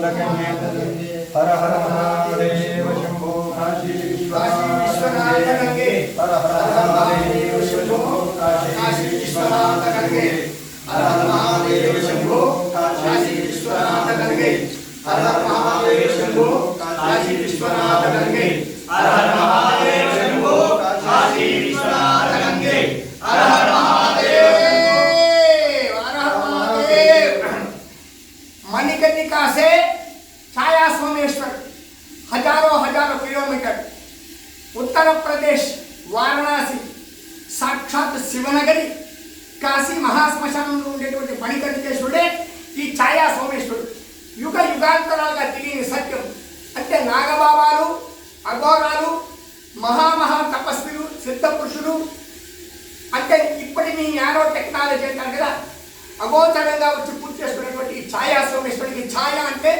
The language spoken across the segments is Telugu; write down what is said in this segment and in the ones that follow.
विश्वनाथ हर हर महादेव शंभो काशी विश्वनाथ गंगे हर हर महादेव शंभो काशी विश्वनाथ गंगे हर हर महादेव शंभो काशी विश्वनाथ गंगे हर हर महादेव शंभो काशी विश्वनाथ गंगे हर हर వారణాసి. సాక్షాత్ శివనగరి కాశీ మహాశ్మశానంలో ఉండేటువంటి మణికంఠేశ్వరుడే ఈ ఛాయా సోమేశ్వరుడు యుగ యుగాంతరాలుగా తెలియని సత్యం. అంటే నాగబాబాలు అఘోరాలు మహామహా తపస్విలు సిద్ధపురుషులు అంటే ఇప్పటి మీ నానో టెక్నాలజీ అంటారు కదా అగోచరంగా వచ్చి పూర్తి చేసుకునేటువంటి ఈ ఛాయా సోమేశ్వరుడికి ఛాయ అంటే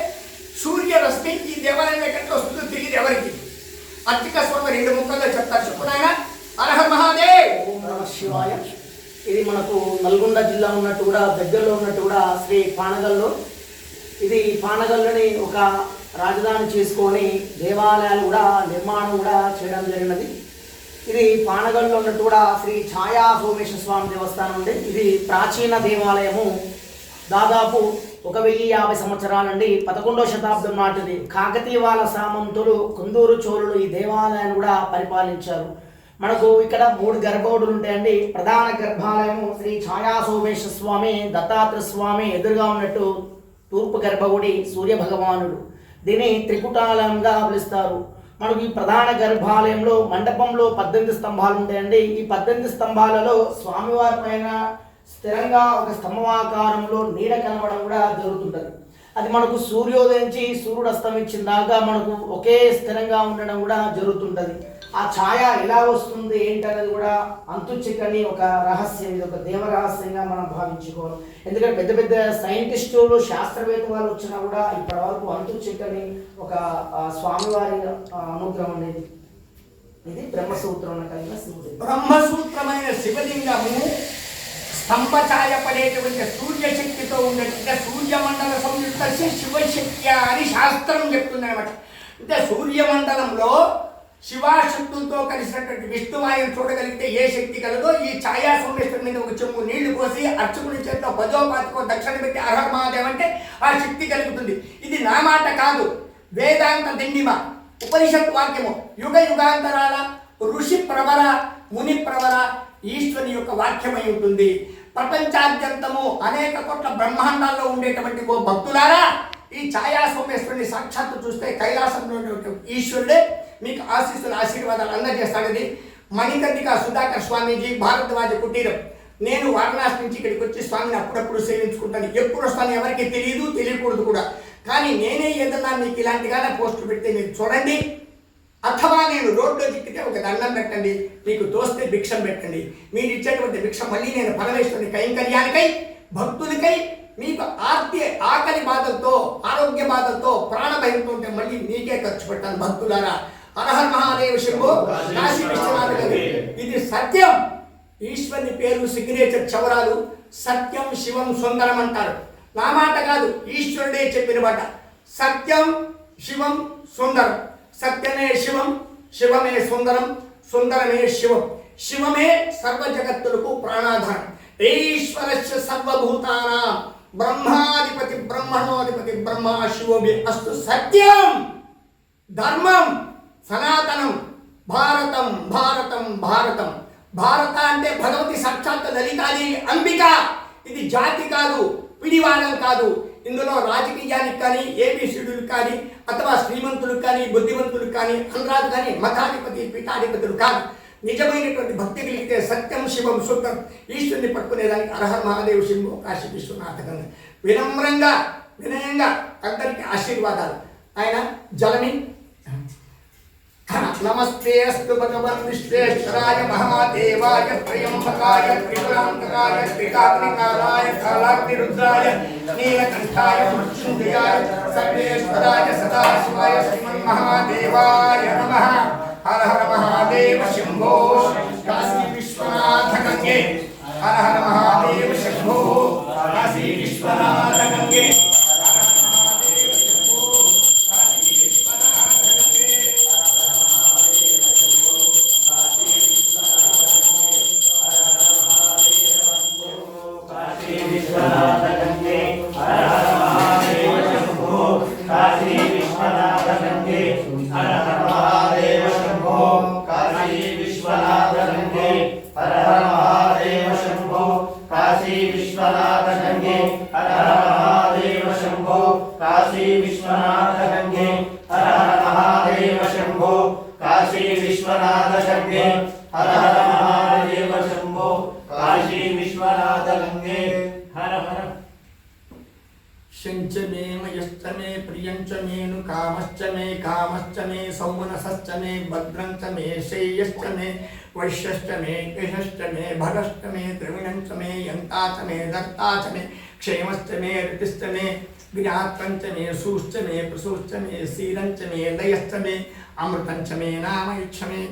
సూర్యరశ్మి ఈ దేవాలయం ఎక్కడ వస్తుందో తెలియదు ఎవరికి. అర్తిక స్వామి రెండు ముక్కల్లో చెప్తారు. చెప్పునాయన మహాదేవ్! ఓం నమః శివాయ. ఇది మనకు నల్గొండ జిల్లా ఉన్నట్టు కూడా దగ్గరలో ఉన్నట్టు కూడా శ్రీ పానగల్లో. ఇది పానగల్లుని ఒక రాజధాని చేసుకొని దేవాలయాలు కూడా నిర్మాణం కూడా చేయడం జరిగినది. ఇది పానగల్లో ఉన్నట్టు కూడా శ్రీ ఛాయా సోమేశ్వర స్వామి దేవస్థానం ఉంది. ఇది ప్రాచీన దేవాలయము. దాదాపు ఒక వెయ్యి యాభై సంవత్సరాల నుండి పదకొండవ శతాబ్దం నాటిది. కాకతీవాల సామంతులు కుందూరు చోళులు ఈ దేవాలయాన్ని కూడా పరిపాలించారు. మనకు ఇక్కడ మూడు గర్భగుడులు ఉంటాయండి. ప్రధాన గర్భాలయము శ్రీ ఛాయా సోమేశ్వర స్వామి దత్తాత్రేయ స్వామి ఎదురుగా ఉన్నట్టు తూర్పు గర్భగుడి సూర్య భగవానుడు దీన్ని త్రికుటాలయంగా పిలుస్తారు. మనకు ఈ ప్రధాన గర్భాలయంలో మండపంలో పద్దెనిమిది స్తంభాలు ఉంటాయండి. ఈ పద్దెనిమిది స్తంభాలలో స్వామివారి పైన స్థిరంగా ఒక స్తంభమాకారంలో నీడ కనబడడం కూడా జరుగుతుంటుంది. అది మనకు సూర్యోదయించి సూర్యుడు అస్తమించిన దాకా మనకు ఒకే స్థిరంగా ఉండడం కూడా జరుగుతుంటుంది. ఆ ఛాయ ఎలా వస్తుంది ఏంటనేది కూడా అంతు చిక్కని ఒక రహస్యం ఇది ఒక దేవ రహస్యంగా మనం భావించుకోవాలి. ఎందుకంటే పెద్ద పెద్ద సైంటిస్టులు శాస్త్రవేత్త వాళ్ళు వచ్చినా కూడా ఇప్పటి వరకు అంతు చిక్కని ఒక స్వామివారి అనుగ్రహం అనేది ఇది బ్రహ్మసూత్రం కలిగిన శివుడు బ్రహ్మసూత్రమైన శివలింగము స్తంభఛాయ పడేటువంటి సూర్యశక్తితో ఉన్నటువంటి సూర్యమండల సంయుక్త శివశక్తి అని శాస్త్రం చెప్తుంది అనమాట అంటే సూర్యమండలంలో శివాశక్తులతో కలిసినటువంటి విష్ణువాయువు చూడగలిగితే ఏ శక్తి కలదో ఈ ఛాయా సోమేశ్వరి మీద ఒక చెంబు నీళ్ళు పోసి అర్చకుని చేతిలో పదో దక్షిణ పెట్టి అర్హ మహాదేవ్ అంటే ఆ శక్తి కలుగుతుంది. ఇది నా మాట కాదు. వేదాంత దిండిమ. ఉపనిషత్ వాక్యము. యుగ యుగాంతరాల ఋషి ప్రవర ముని ప్రవర ఈశ్వరుని యొక్క వాక్యమై ఉంటుంది. ప్రపంచాద్యంతము అనేక కోట్ల బ్రహ్మాండాల్లో ఉండేటువంటి ఓ భక్తులారా ఈ ఛాయా సోమేశ్వరుని సాక్షాత్తు చూస్తే కైలాసంలో ఈశ్వరుడే మీకు ఆశీస్సులు ఆశీర్వాదాలు అందజేస్తాడని మణికర్ణిక సుధాకర్ స్వామీజీ భారద్వాజ కుటీరం. నేను వారణాసి నుంచి ఇక్కడికి వచ్చి స్వామిని అప్పుడప్పుడు సేవించుకుంటాను. ఎప్పుడు వస్తాను ఎవరికి తెలియదు తెలియకూడదు కూడా. కానీ నేనే ఏదన్నా మీకు ఇలాంటిగానే పోస్టు పెడితే మీరు చూడండి. అథవా నేను రోడ్లో చిక్కితే ఒక దండం పెట్టండి మీకు దోస్తే భిక్షం పెట్టండి. మీరు ఇచ్చేటువంటి భిక్షం మళ్ళీ నేను పరమేశ్వరుని కైంకర్యానికై భక్తులకై మీకు ఆర్తి ఆకలి బాధలతో ఆరోగ్య బాధలతో ప్రాణ భయంతో ఉంటే మళ్ళీ మీకే ఖర్చు పెట్టాను భక్తులారా. అరహర్ మహాదేవ శంభో కాశీ విశ్వనాథ గారు. ఇది సత్యం. ఈశ్వరుని పేరు సిగ్నేచర్ చవరాలు సత్యం శివం సుందరం అంటారు. నా మాట కాదు ఈశ్వరుడే చెప్పిన మాట. సత్యం శివం సుందరం. సత్యమే శివం శివమే సుందరం సుందరమే శివం. శివమే సర్వ జగత్తులకు ప్రాణాధారం. ఈశ్వరస్య సర్వభూతానాం. బ్రహ్మాధిపతి బ్రహ్మణోధిపతి బ్రహ్మ శివోభి అస్తు సత్యం. ధర్మం. భారతం భారతం భారతం. భారత అంటే భగవతి సాక్షాత్ లలితాదేవి అంబిక. ఇది జాతి కాదు పిడివాదం కాదు. ఇందులో రాజకీయానికి కానీ ఏబిసిడులకు కానీ అథవా శ్రీమంతులకు కానీ బుద్ధిమంతులకు కానీ అనురాధు కానీ మఠాధిపతి పీఠాధిపతులు కాదు. నిజమైనటువంటి భక్తి కలిగితే సత్యం శివం శుద్ధం ఈశ్వరుని పట్టుకునేదానికి అర్హ మహాదేవ్ శింభో కాశీ విశ్వనాథకంగా వినమ్రంగా వినయంగా అందరికీ ఆశీర్వాదాలు. ఆయన జలమి నమస్తే అస్తు భగవన్ విశ్వేశ్వరాయ మహాదేవాయ త్రయంబకాయ త్రిపురాంతకాయ త్రికాగ్నికారాయ కాలాగ్నిరుద్రాయ నీలకంఠాయ మృత్యుంజయాయ సర్వేశ్వరాయ సదాశివాయ శ్రీమన్మహాదేవాయ నమః హర హర మహాదేవ శంభో కాశీ విశ్వనాథ గంగే హర హర మహాదేవ विश्वनाथसङ्गे हर हर महादेव शम्भो काशी विश्वनाथ हर महादेव काशी विश्वनाथसङ्गे हर महादेव काशी विश्वनाथसङ्गे हर हर శంచ మే మయశ్చ మే ప్రియంచ మేను కామశ్చ మే కామశ్చ మే సౌమనసశ్చ మే భద్రంచ మే శ్రేయశ్చ మే వైశ్యశ్చ మే యశశ్చ మే భగశ్చ మే ద్రవిణంచ మే యంతాచ మే దత్తాచ మే క్షేమశ్చ మే ఋతిశ్చ మే జ్ఞాత్రంచ మే సూశ్చ మే ప్రసూశ్చ మే శీలంచ మే లయశ్చ మే అమృతంచ మే నామయుచ్చ మే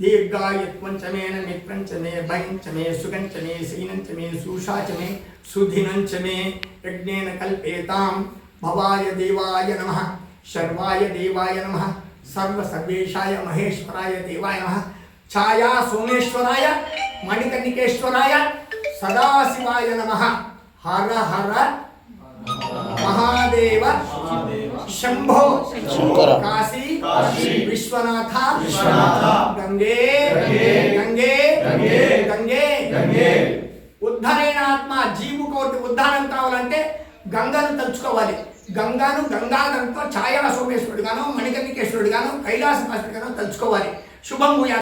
దీర్ఘాయుత్వంచ మే మిత్రంచ మే భయంచ మే సుగంచ మే శీనంచ మే సూషాచ మే సుధినంచ మే యజ్ఞేన కల్పేతాం భవాయ దేవాయ నమ శర్వాయ దేవాయ నమ సర్వ సర్వేశాయ మహేశ్వరాయ దేవాయ నమ శంభో శంకర. కాశీ కాశీ. విశ్వనాథ విశ్వనాథ. గంగే గంగే. గంగే గంగే. గంగే గంగే. ఉద్ధరైన ఆత్మ జీవు కోటి ఉద్ధానం కావాలంటే గంగను తలుచుకోవాలి గంగాను గంగాధరంతో ఛాయా సోమేశ్వరుడు గాను మణికర్ణికేశ్వరుడు గాను కైలాస గాను తలుచుకోవాలి శుభం